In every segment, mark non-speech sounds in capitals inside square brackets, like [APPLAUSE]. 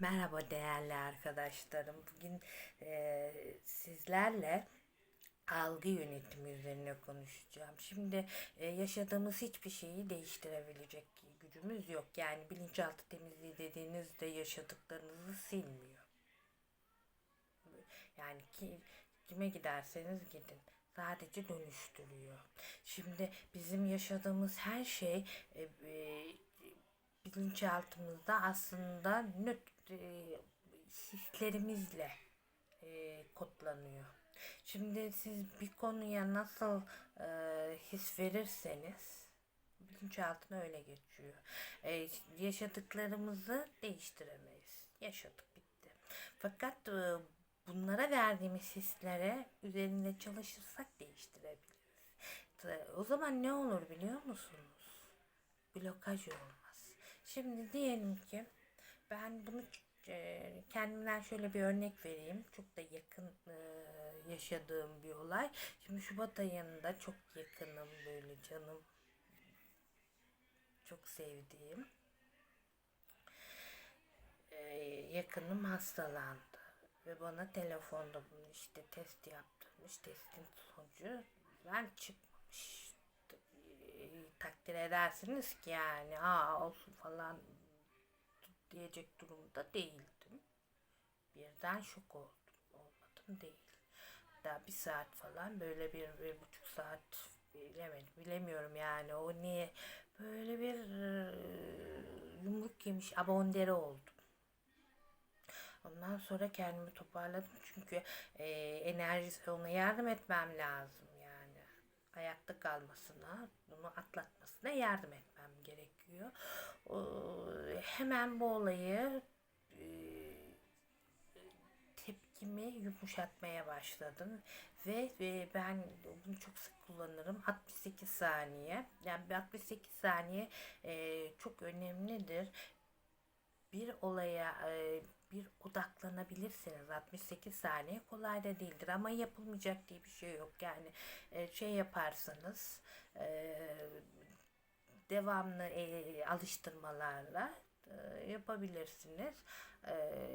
Merhaba değerli arkadaşlarım. Bugün e, sizlerle algı yönetimi üzerine konuşacağım. Şimdi e, yaşadığımız hiçbir şeyi değiştirebilecek gücümüz yok. Yani bilinçaltı temizliği dediğinizde yaşadıklarınızı silmiyor. Yani ki, kime giderseniz gidin. Sadece dönüştürüyor. Şimdi bizim yaşadığımız her şey e, e, bilinçaltımızda aslında nöt, e, hislerimizle e, kodlanıyor. Şimdi siz bir konuya nasıl e, his verirseniz bilinçaltına öyle geçiyor. E, yaşadıklarımızı değiştiremeyiz. Yaşadık bitti. Fakat e, bunlara verdiğimiz hislere üzerinde çalışırsak değiştirebiliriz. O zaman ne olur biliyor musunuz? Blokaj olmaz. Şimdi diyelim ki ben bunu e, kendimden şöyle bir örnek vereyim. Çok da yakın e, yaşadığım bir olay. Şimdi Şubat ayında çok yakınım böyle canım çok sevdiğim e, yakınım hastalandı ve bana telefonda bunu işte test yaptırmış. Testin sonucu ben çıkmamış. Takdir edersiniz ki yani aa olsun falan diyecek durumda değildim. Birden şok oldum. Olmadım değil. Daha bir saat falan böyle bir, bir buçuk saat bilemedim. Bilemiyorum yani o niye böyle bir e, yumruk yemiş abondere oldum. Ondan sonra kendimi toparladım çünkü e, enerjisi ona yardım etmem lazım. Ayakta kalmasına, bunu atlatmasına yardım etmem gerekiyor. Hemen bu olayı e, tepkimi yumuşatmaya başladım ve, ve ben bunu çok sık kullanırım. 68 saniye. Yani 68 saniye e, çok önemlidir. Bir olaya e, bir odaklanabilirsiniz 68 saniye kolay da değildir ama yapılmayacak diye bir şey yok yani e, şey yaparsanız e, devamlı e, alıştırmalarla yapabilirsiniz.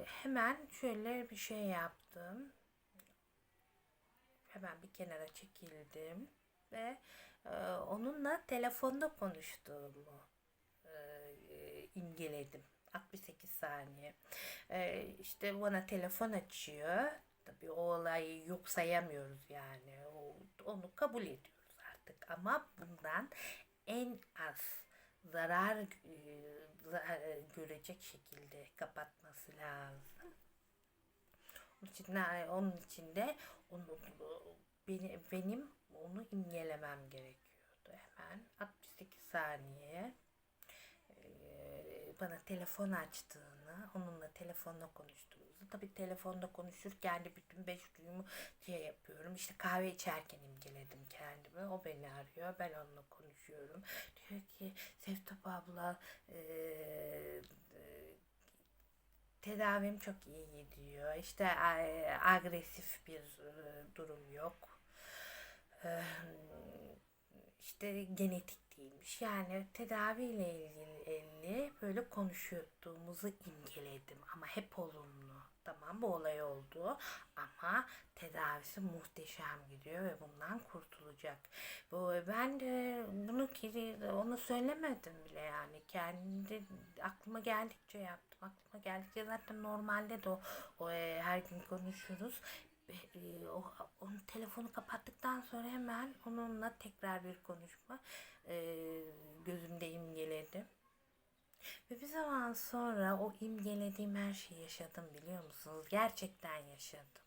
Hemen şöyle bir şey yaptım. Hemen bir kenara çekildim ve onunla telefonda konuştuğumu e, imgeledim. 68 saniye. E, işte bana telefon açıyor. Tabii o olayı yok sayamıyoruz yani. O, onu kabul ediyoruz artık. Ama bundan en az zarar e, görecek şekilde kapatması lazım. Onun için, onun için de onu, beni, benim onu imgelemem gerekiyordu. Hemen 68 saniye bana telefon açtığını, onunla telefonla konuştuğumuzu, tabii telefonda konuşurken de bütün beş duyumu şey yapıyorum. İşte kahve içerken imgeledim kendimi. O beni arıyor, ben onunla konuşuyorum. Diyor ki Sevtap abla e, tedavim çok iyi gidiyor. İşte agresif bir durum yok. E, işte genetik değilmiş. Yani tedaviyle ilgili böyle konuştuğumuzu imgeledim ama hep olumlu. Tamam bu olay oldu ama tedavisi muhteşem gidiyor ve bundan kurtulacak. Bu ben de bunu onu söylemedim bile yani kendi aklıma geldikçe yaptım. Aklıma geldikçe zaten normalde de o, o e, her gün konuşuruz e, o, onun telefonu kapattıktan sonra hemen onunla tekrar bir konuşma e, gözümde imgeledim. Ve bir zaman sonra o imgelediğim her şeyi yaşadım biliyor musunuz? Gerçekten yaşadım.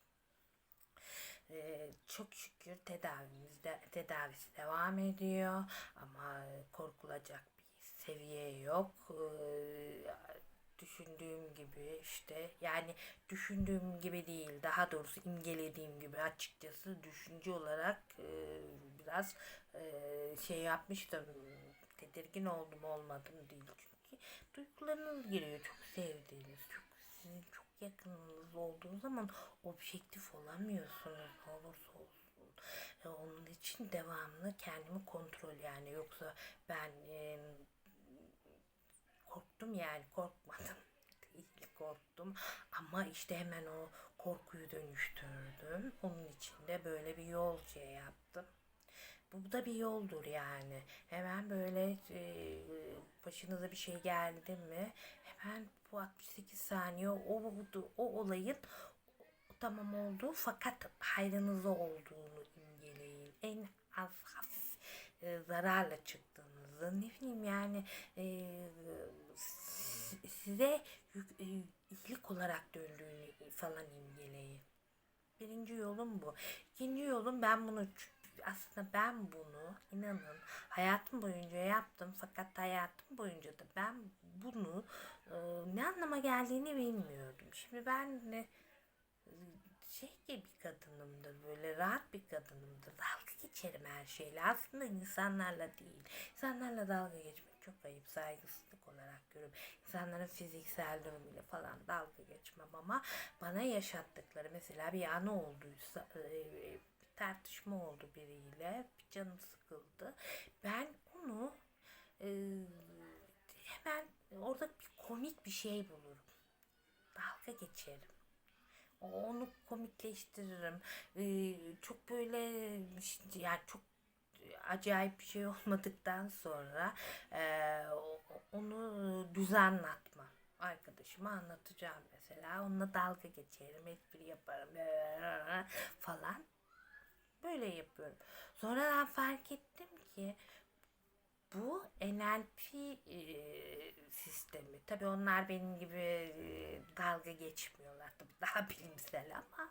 Ee, çok şükür tedavimizde tedavisi devam ediyor ama korkulacak bir seviye yok. Ee, düşündüğüm gibi işte yani düşündüğüm gibi değil daha doğrusu imgelediğim gibi açıkçası düşünce olarak e, biraz e, şey yapmıştım tedirgin oldum olmadım değil çünkü. Duygularınız giriyor çok sevdiğiniz çok sizin çok yakınınız olduğu zaman objektif olamıyorsunuz ne olursa olsun. E, onun için devamlı kendimi kontrol yani yoksa ben e, korktum yani korkmadım [LAUGHS] değil korktum. Ama işte hemen o korkuyu dönüştürdüm. Onun için de böyle bir yol şey yaptım. Bu da bir yoldur yani. Hemen böyle e, başınıza bir şey geldi mi hemen bu 68 saniye o, o, olayın tamam olduğu fakat hayrınıza olduğunu imgeleyin. En az hafif e, zararla çıktığınızı ne bileyim yani e, size yük, e, iyilik olarak döndüğünü falan imgeleyin. Birinci yolum bu. İkinci yolum ben bunu aslında ben bunu inanın hayatım boyunca yaptım fakat hayatım boyunca da ben bunu e, ne anlama geldiğini bilmiyordum. Şimdi ben de e, şey gibi bir kadınımdır böyle rahat bir kadınımdır. Dalga geçerim her şeyle. Aslında insanlarla değil. İnsanlarla dalga geçmek çok ayıp. Saygısızlık olarak görüyorum. İnsanların fiziksel durumuyla falan dalga geçmem ama bana yaşattıkları mesela bir anı olduysa e, bir tartışma oldu biriyle bir canım sıkıldı. Ben onu e, hemen orada bir komik bir şey bulurum. Dalga geçerim. Onu komikleştiririm. Ee, çok böyle yani çok acayip bir şey olmadıktan sonra e, onu düz anlatma. Arkadaşıma anlatacağım mesela. Onunla dalga geçerim, espri yaparım falan. Böyle yapıyorum. Sonradan fark ettim ki bu NLP e, sistemi. Tabii onlar benim gibi e, dalga geçmiyorlar. Tabii daha bilimsel ama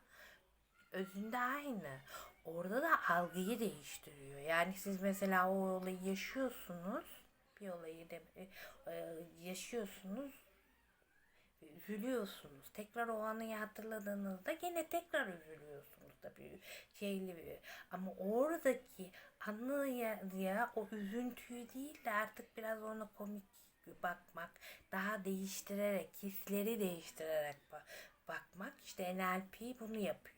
özünde aynı. Orada da algıyı değiştiriyor. Yani siz mesela o olayı yaşıyorsunuz. Bir olayı de, e, yaşıyorsunuz üzülüyorsunuz. Tekrar o anıyı hatırladığınızda gene tekrar üzülüyorsunuz tabii şeyli bir. Ama oradaki anıya ya o üzüntüyü değil de artık biraz ona komik bakmak, daha değiştirerek, hisleri değiştirerek ba- bakmak. İşte NLP bunu yapıyor.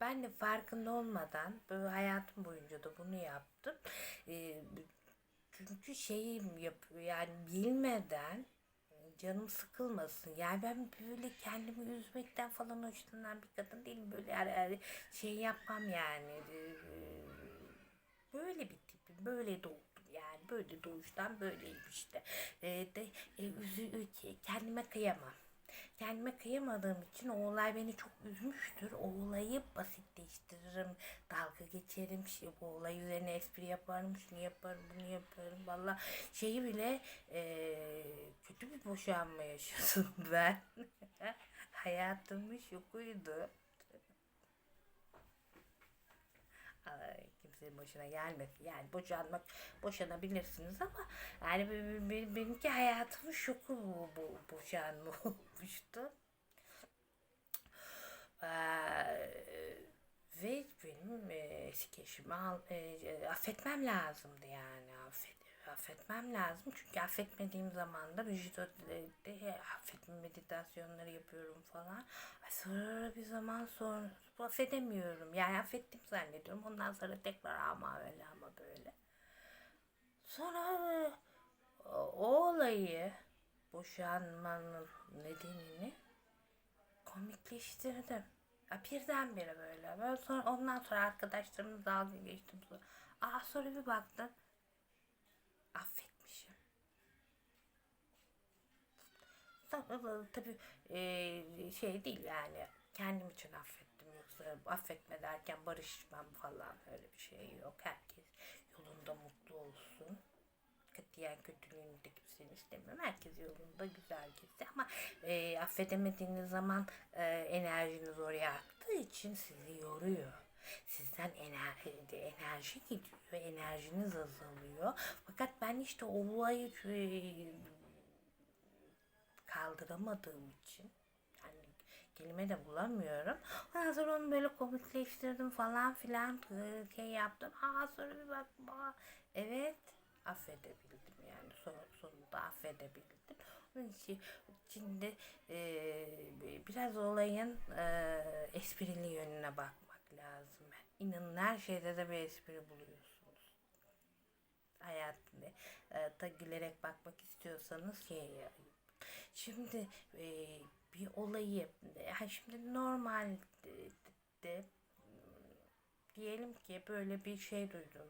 Ben de farkında olmadan böyle hayatım boyunca da bunu yaptım. Ee, çünkü şeyim yapıyor yani bilmeden canım sıkılmasın. Yani ben böyle kendimi üzmekten falan hoşlanan bir kadın değilim. Böyle yani, şey yapmam yani. Ee, Böyle bir tipim. Böyle doğdum yani. Böyle doğuştan böyleyim işte. Ee, de, e, üzü, kendime kıyamam. Kendime kıyamadığım için o olay beni çok üzmüştür. O olayı basitleştiririm. Dalga geçerim. Şey, bu olay üzerine espri yaparım. Şunu yaparım, bunu yaparım. Valla şeyi bile e, kötü bir boşanma yaşadım [LAUGHS] ben. Hayatımın şokuydu. Ay, kimsenin başına gelmesin. Yani boşanmak, boşanabilirsiniz ama yani be- be- benimki hayatımın şoku bu, bu boşanma [LAUGHS] olmuştu. Ee, ve benim e, eski eşimi al, e, affetmem lazımdı yani affet, affetmem lazım çünkü affetmediğim zaman da vücudda affetme meditasyonları yapıyorum falan. Sonra bir zaman sonra affedemiyorum yani affettim zannediyorum ondan sonra tekrar ama öyle ama böyle. Sonra e, o, olayı boşanmanın nedenini komikleştirdim. Ya birdenbire böyle. Ben sonra ondan sonra arkadaşlarımla dalga geçtim. Sonra. Aa sonra bir baktım. Affetmişim. Tabii, e, şey değil yani kendim için affettim affetme derken barışmam falan öyle bir şey yok. Herkes yolunda mutlu olsun. Katiyen kötülüğünü de kimsenin istemiyorum. Herkes yolunda güzel gitsin ama e, affedemediğiniz zaman e, enerjiniz oraya aktığı için sizi yoruyor. Sizden enerji, enerji gidiyor, enerjiniz azalıyor. Fakat ben işte olayı e, kaldıramadığım için kelime de bulamıyorum. Ondan sonra onu böyle komikleştirdim falan filan şey yaptım. Aa sonra bir aa, evet affedebildim yani son, sonunda affedebildim. Onun için içinde e, biraz olayın e, esprili yönüne bakmak lazım. İnanın her şeyde de bir espri buluyorsunuz hayatında e, da gülerek bakmak istiyorsanız şey Şimdi e, bir olayı ha şimdi normal de diyelim ki böyle bir şey duydum.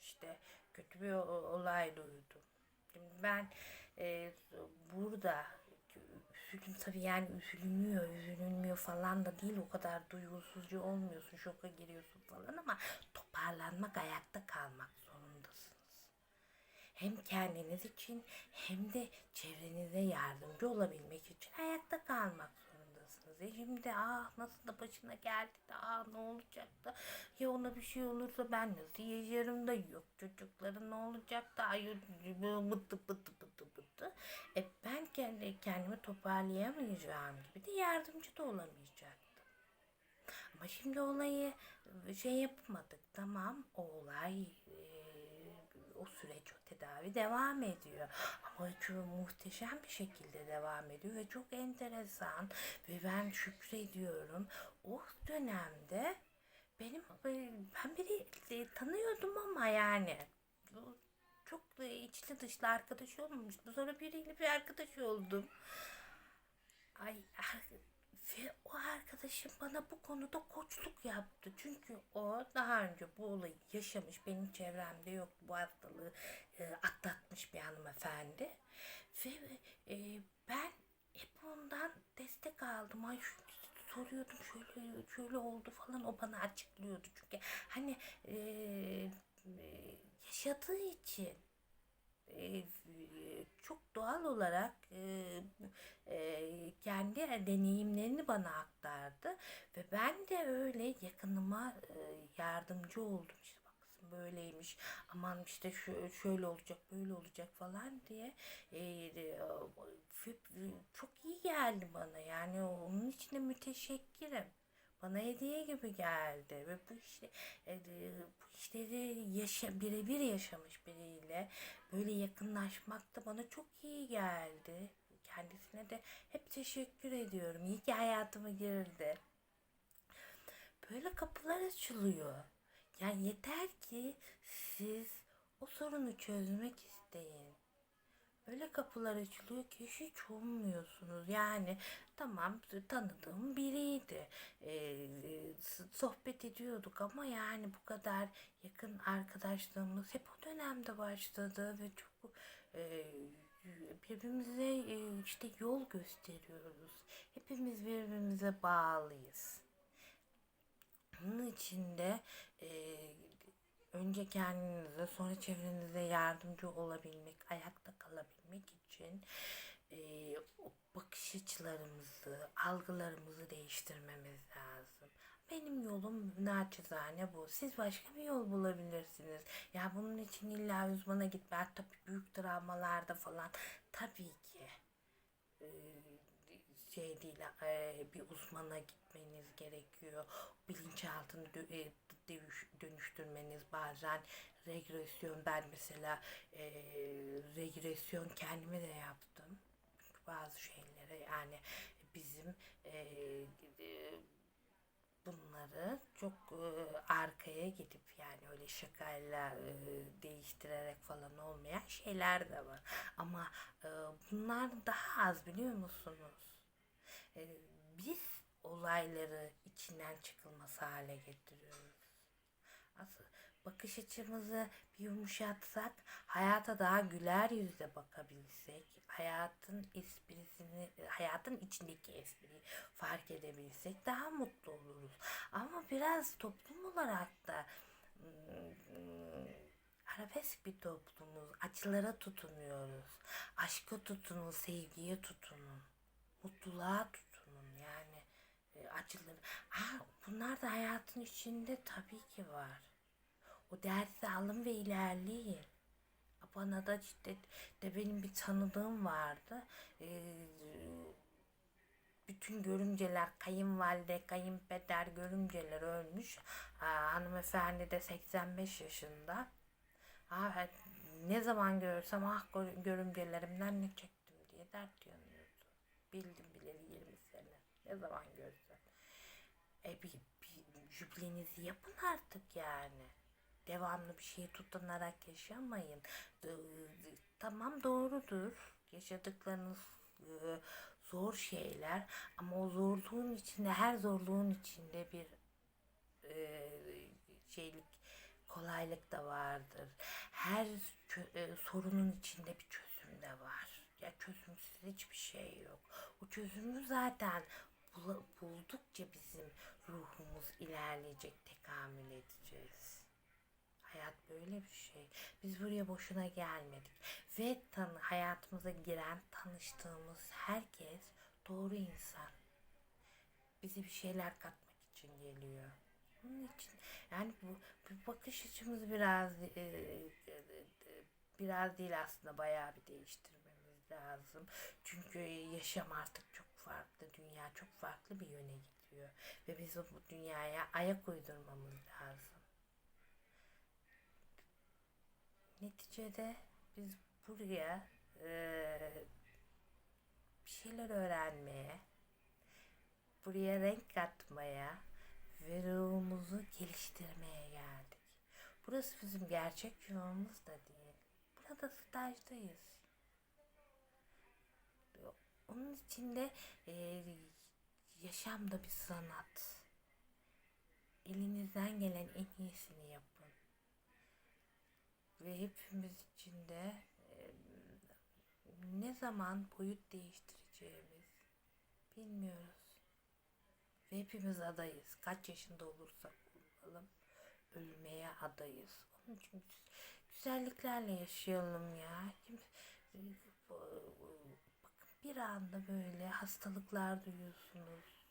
İşte kötü bir olay duydum. Şimdi ben e, burada üzülüm tabii yani üzülünüyor üzülünmüyor falan da değil. O kadar duygusuzca olmuyorsun şoka giriyorsun falan ama toparlanmak ayakta kalmak hem kendiniz için hem de çevrenize yardımcı olabilmek için ayakta kalmak zorundasınız. E şimdi ah nasıl da başına geldi de ah ne olacak da ya ona bir şey olursa ben nasıl yaşarım da yok çocukların ne olacak da ay bıttı bıttı bıttı bıttı. E ben kendi kendimi toparlayamayacağım gibi de yardımcı da olamayacaktım. Ama şimdi olayı şey yapmadık tamam o olay e, o süreç tedavi devam ediyor. Ama çok muhteşem bir şekilde devam ediyor ve çok enteresan ve ben şükrediyorum. O dönemde benim ben biri e, tanıyordum ama yani. Çok e, içli dışlı arkadaş olmamıştı sonra biriyle bir arkadaş oldum. Ay ar- ve o arkadaşım bana bu konuda koçluk yaptı. Çünkü o daha önce bu olayı yaşamış. Benim çevremde yok bu hastalığı e, atlatmış bir hanımefendi. Ve e, ben hep ondan destek aldım. Ay soruyordum şöyle şöyle oldu falan o bana açıklıyordu. Çünkü hani e, yaşadığı için e, çok doğal olarak e, e, kendi deneyimlerini bana aktardı ve ben de öyle yakınıma e, yardımcı oldum. İşte bak böyleymiş aman işte şu, şöyle olacak böyle olacak falan diye e, e, çok iyi geldi bana. Yani onun için de müteşekkirim. Bana hediye gibi geldi ve bu işte e, bu işleri yaşa birebir yaşamış biriyle böyle yakınlaşmak da bana çok iyi geldi. Kendisine de hep teşekkür ediyorum. İyi ki hayatıma girdi. Böyle kapılar açılıyor. Yani yeter ki siz o sorunu çözmek isteyin. Öyle kapılar açılıyor ki hiç ummuyorsunuz. Yani tamam tanıdığım biriydi. Ee, sohbet ediyorduk ama yani bu kadar yakın arkadaşlığımız hep o dönemde başladı ve çok e, birbirimize e, işte yol gösteriyoruz. Hepimiz birbirimize bağlıyız. Bunun içinde e, önce kendinize sonra çevrenize yardımcı olabilmek, ayakta kalabilmek için e, bakış açılarımızı, algılarımızı değiştirmemiz lazım. Benim yolum naçizane bu. Siz başka bir yol bulabilirsiniz. Ya bunun için illa uzmana gitmek tabii büyük travmalarda falan tabii ki şey değil bir uzmana gitmeniz gerekiyor. Bilinçaltını dö- dönüş- dönüştürmeniz bazen regresyon ben mesela regresyon kendime de yaptım. Bazı şeylere yani bizim e, çok e, arkaya gidip yani öyle şakayla e, değiştirerek falan olmayan şeyler de var. Ama e, bunlar daha az biliyor musunuz? E, biz olayları içinden çıkılması hale getiriyoruz. Asıl bakış açımızı bir yumuşatsak, hayata daha güler yüzle bakabilsek, hayatın esprisini, hayatın içindeki espriyi fark edebilsek daha mutlu oluruz. Ama biraz toplum olarak da ım, arabesk bir toplumuz. Acılara tutunuyoruz. Aşka tutunun, sevgiye tutunun. Mutluluğa tutunun. Yani e, acıları. Ha, bunlar da hayatın içinde tabii ki var. O dersi alın ve ilerleyin. Bana da işte de benim bir tanıdığım vardı. Ee, bütün görümceler, kayınvalide, kayınpeder görümceler ölmüş. Aa, hanımefendi de 85 yaşında. Aa, ne zaman görsem ah gör- görümcelerimden ne çektim diye dert yanıyordu. Bildim bileli 20 sene. Ne zaman görsem. E bir, bir jübilenizi yapın artık yani. Devamlı bir şeye tutunarak yaşamayın. D- Tamam doğrudur. Yaşadıklarınız e, zor şeyler ama o zorluğun içinde her zorluğun içinde bir e, şeylik kolaylık da vardır. Her e, sorunun içinde bir çözüm de var. Ya çözümsüz hiçbir şey yok. O çözümü zaten buldukça bizim ruhumuz ilerleyecek, tekamül edeceğiz. Hayat böyle bir şey. Biz buraya boşuna gelmedik. Ve tanı hayatımıza giren, tanıştığımız herkes doğru insan. Bize bir şeyler katmak için geliyor. Bunun için yani bu, bu bakış açımız biraz e, e, biraz değil aslında bayağı bir değiştirmemiz lazım. Çünkü yaşam artık çok farklı, dünya çok farklı bir yöne gidiyor ve biz bu dünyaya ayak uydurmamız lazım. Neticede biz buraya e, bir şeyler öğrenmeye, buraya renk katmaya ve ruhumuzu geliştirmeye geldik. Burası bizim gerçek yuvamız da değil. Burada stajdayız. Onun içinde e, yaşam da bir sanat. Elinizden gelen en iyisini yapın. Ve hepimiz için de e, ne zaman boyut değiştireceğimiz bilmiyoruz. Ve hepimiz adayız. Kaç yaşında olursak olalım ölmeye adayız. Onun için güz- güzelliklerle yaşayalım ya. Kim, bakın bir anda böyle hastalıklar duyuyorsunuz.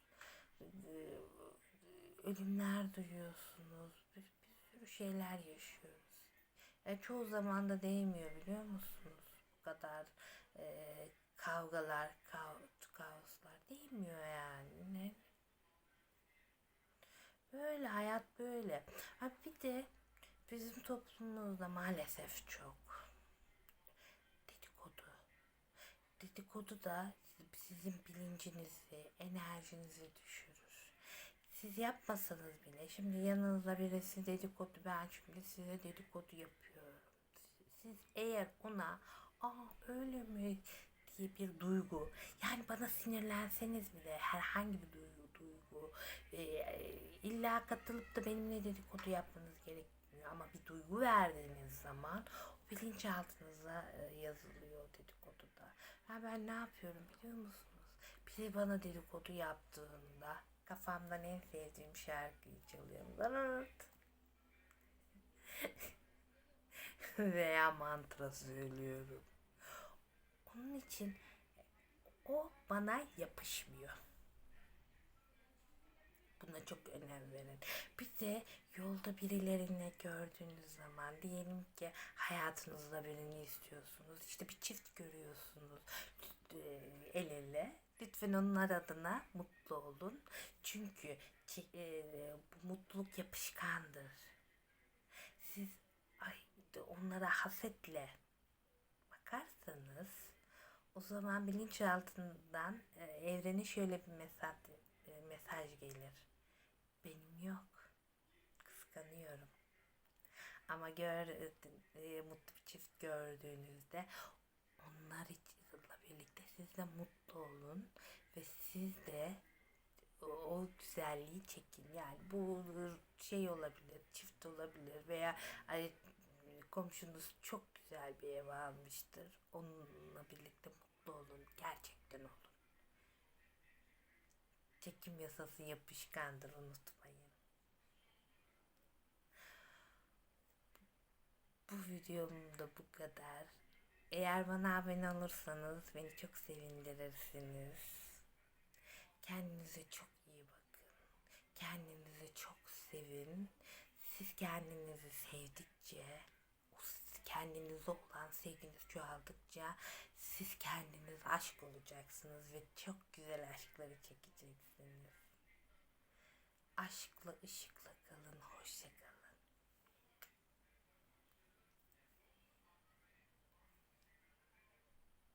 Ölümler duyuyorsunuz. Bir, bir sürü şeyler yaşıyoruz. E, çoğu zaman da değmiyor biliyor musunuz? Bu kadar e, kavgalar, kav, kaoslar değmiyor yani. Ne? Böyle hayat böyle. Ha bir de bizim toplumumuzda maalesef çok dedikodu. Dedikodu da sizin bilincinizi, enerjinizi düşürür. Siz yapmasanız bile şimdi yanınızda birisi dedikodu ben şimdi size dedikodu yapıyorum. Siz eğer ona aa öyle mi diye bir duygu yani bana sinirlenseniz bile herhangi bir duygu duygu e, illa katılıp da benimle dedikodu yapmanız gerekmiyor ama bir duygu verdiğiniz zaman o bilinçaltınıza e, yazılıyor dedikoduda. Ha ben ne yapıyorum biliyor musunuz? Biri bana dedikodu yaptığında kafamdan en sevdiğim şarkıyı çalıyorum. Zırt. [LAUGHS] Veya mantra söylüyorum. Onun için o bana yapışmıyor. Buna çok önem verin. Bir de yolda birilerini gördüğünüz zaman diyelim ki hayatınızda birini istiyorsunuz. İşte bir çift görüyorsunuz e, el ele. Lütfen onlar adına mutlu olun. Çünkü e, mutluluk yapışkandır. Siz ay, onlara hasetle bakarsanız o zaman bilinçaltından e, evrene şöyle bir mesaj e, mesaj gelir. Benim yok. Kıskanıyorum. Ama gör e, mutlu bir çift gördüğünüzde onlar içinle birlikte siz de mutlu olun ve siz de o, güzelliği çekin. Yani bu şey olabilir, çift olabilir veya komşunuz çok güzel bir ev almıştır. Onunla birlikte mutlu olun. Gerçekten olun. Çekim yasası yapışkandır unutmayın. Bu videom da bu kadar. Eğer bana abone olursanız beni çok sevindirirsiniz. Kendinize çok iyi bakın. Kendinizi çok sevin. Siz kendinizi sevdikçe, kendinize olan sevginiz çoğaldıkça siz kendiniz aşk olacaksınız ve çok güzel aşkları çekeceksiniz. Aşkla ışıkla kalın, hoşça kalın.